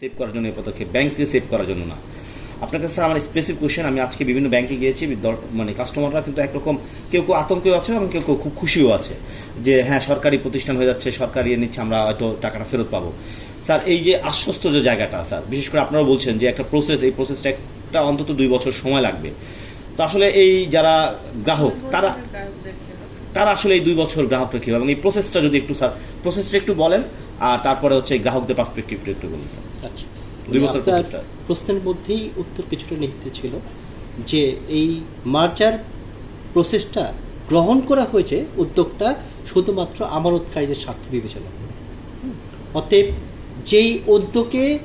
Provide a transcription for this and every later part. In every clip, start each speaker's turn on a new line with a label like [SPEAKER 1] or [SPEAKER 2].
[SPEAKER 1] Save করার জন্য, এই পদক্ষেপ ব্যাংককে সেভ করার জন্য না। আপনার কাছে আমার স্পেসিফিক কোশ্চেন আমি আজকে বিভিন্ন ব্যাংকে গিয়েছি মানে কাস্টমাররা কিন্তু একরকম কেউ কেউ আতঙ্কেও আছে এবং কেউ কেউ খুব খুশিও আছে যে হ্যাঁ সরকারি প্রতিষ্ঠান হয়ে যাচ্ছে, সরকার নিচ্ছে আমরা হয়তো টাকাটা ফেরত পাবো। স্যার এই যে আশ্বস্ত যে জায়গাটা স্যার বিশেষ করে আপনারা বলছেন যে একটা প্রসেস এই প্রসেসটা একটা অন্তত দুই বছর সময় লাগবে। তো আসলে এই যারা গ্রাহক, তারা তারা আসলে এই দুই বছর গ্রাহকরা কি এবং এই প্রসেসটা যদি একটু স্যার প্রসেসটা একটু বলেন আর তারপরে হচ্ছে গ্রাহকদের পার্সপেক্টিভটা একটু বলুন স্যার।
[SPEAKER 2] আচ্ছা।
[SPEAKER 1] দুই বছর প্রসেসটা।
[SPEAKER 2] প্রশ্নের মধ্যেই উত্তর কিছুটা নিহিত ছিল যে এই মার্জার প্রসেসটা গ্রহণ করা হয়েছে উদ্যোগটা শুধুমাত্র আমানতকারীদের স্বার্থ বিবেচনা করে অতএব যেই উদ্যোগে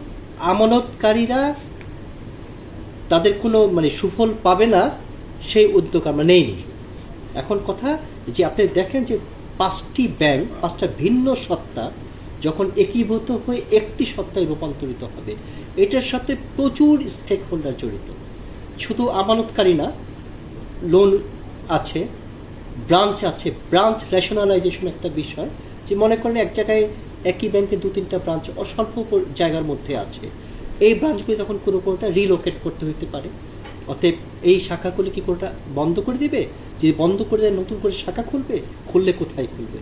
[SPEAKER 2] আমানতকারীরা তাদের কোনো মানে সুফল পাবে না সেই উদ্যোগ আমরা নেইনি। এখন কথা যে আপনি দেখেন যে পাঁচটি ব্যাংক, পাঁচটা ভিন্ন সত্তা যখন একীভূত হয়ে একটি সত্তায় রূপান্তরিত হবে। এটার সাথে প্রচুর স্টেক হোল্ডার জড়িত। শুধু আমানতকারী না লোন আছে ব্রাঞ্চ আছে ব্রাঞ্চ রেশনালাইজেশন একটা বিষয় যে মনে করেন এক জায়গায় একই ব্যাংকের দু তিনটা ব্রাঞ্চ অস্বল্প জায়গার মধ্যে আছে। এই ব্রাঞ্চগুলি তখন কোনো কোনোটা রিলোকেট করতে হইতে পারে। অতএব এই শাখাগুলি কি কোনোটা বন্ধ করে দিবে? যদি বন্ধ করে দেয়, নতুন করে শাখা খুলবে? খুললে কোথায় খুলবে?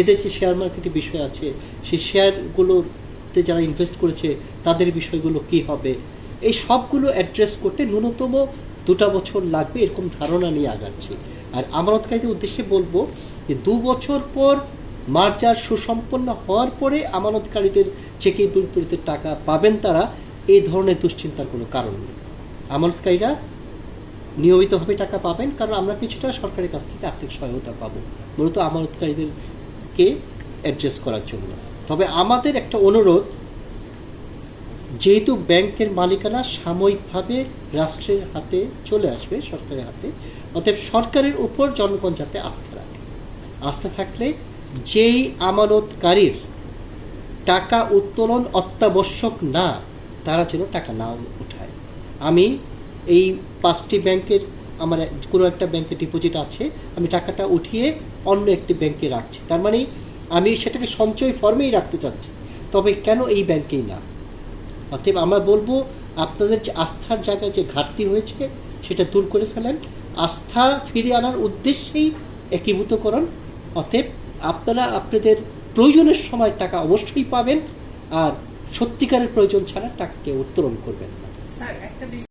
[SPEAKER 2] এদের যে শেয়ার মার্কেটের বিষয় আছে, সেই শেয়ারগুলোতে যারা ইনভেস্ট করেছে, তাদের বিষয়গুলো কি হবে? এই সবগুলো অ্যাড্রেস করতে ন্যূনতম দুটা বছর লাগবে এরকম ধারণা নিয়ে আগাচ্ছি। আর আমানতকারীদের উদ্দেশ্যে বলব যে দু বছর পর মার্জার সুসম্পন্ন হওয়ার পরে আমানতকারীদের চেকে বিপরীতে টাকা পাবেন তারা, এই ধরনের দুশ্চিন্তার কোনো কারণ নেই। আমানতকারীরা নিয়মিতভাবে টাকা পাবেন, কারণ আমরা কিছুটা সরকারের কাছ থেকে আর্থিক সহায়তা পাবো, মূলত আমানতকারীদেরকে অ্যাড্রেস করার জন্য। তবে আমাদের একটা অনুরোধ, যেহেতু ব্যাংকের মালিকানা সাময়িকভাবে রাষ্ট্রের হাতে চলে আসবে, সরকারের হাতে, অতএব সরকারের উপর জনগণ যাতে আস্থা রাখে। আস্থা থাকলে যেই আমানতকারীর টাকা উত্তোলন অত্যাবশ্যক না, তারা যেন টাকা না উঠায়। আমি এই পাঁচটি ব্যাংকের আমার কোনো একটা ব্যাংকে ডিপোজিট আছে, আমি টাকাটা উঠিয়ে অন্য একটি ব্যাংকে রাখছি। তার মানে আমি সেটাকে সঞ্চয় ফর্মেই রাখতে চাচ্ছি। তবে কেন এই ব্যাংকেই না? অতএব আমরা বলব, আপনাদের যে আস্থার জায়গায় যে ঘাটতি হয়েছে, সেটা দূর করে ফেলেন। আস্থা ফিরিয়ে আনার উদ্দেশ্যেই একীভূত করুন অতএব আপনারা আপনাদের প্রয়োজনের সময় টাকা অবশ্যই পাবেন, আর সত্যিকারের প্রয়োজন ছাড়া টাকাকে উত্তোলন করবেন না।
[SPEAKER 3] স্যার একটা